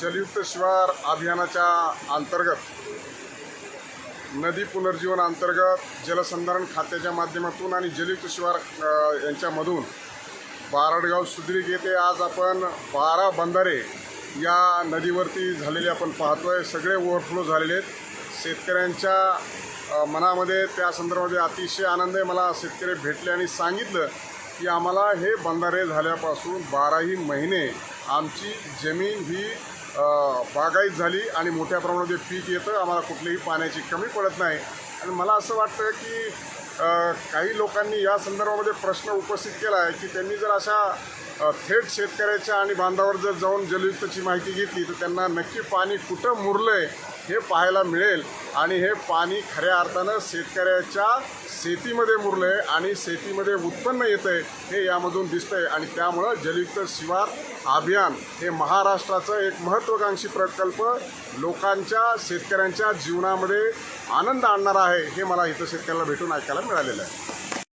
जलयुक्त शिवार अभियानाच्या अंतर्गत नदी पुनर्जीवन अंतर्गत जलसंधारण खात्याच्या माध्यमातून आणि जलयुक्त शिवार यांच्यामधून बारडगाव सुद्रीक येथे आज आपण बारा बंधारे या नदीवरती झालेले आपण पाहतो आहे सगळे ओव्हरफ्लो झालेले आहेत. शेतकऱ्यांच्या मनामध्ये त्या संदर्भामध्ये अतिशय आनंद आहे. मला शेतकरी भेटले आणि सांगितलं की आम्हाला हे बंधारे झाल्यापासून बाराही महिने आमची जमीन ही बागायत झाली आणि मोठ्या प्रमाणामध्ये पीक येतं आम्हाला कुठलीही पाण्याची कमी पडत नाही. आणि मला असं वाटतं की काही लोकांनी या संदर्भामध्ये प्रश्न उपस्थित केला आहे की त्यांनी जर अशा थेट शेतकऱ्याच्या आणि बांधावर जर जाऊन जलयुक्तची माहिती घेतली तर त्यांना नक्की पाणी कुठं मुरलं आहे हे पाहायला मिळेल. आणि हे पाणी खऱ्या अर्थानं शेतकऱ्याच्या शेतीमध्ये मुरलं आहे आणि शेतीमध्ये उत्पन्न येतं आहे हे यामधून दिसतं आहे आणि त्यामुळं जलयुक्त शिवार अभियान हे महाराष्ट्राचं एक महत्त्वाकांक्षी प्रकल्प लोकांच्या शेतकऱ्यांच्या जीवनामध्ये आनंद आणणारा आहे हे मला इथं शेतकऱ्याला भेटून ऐकायला मिळालेलं आहे.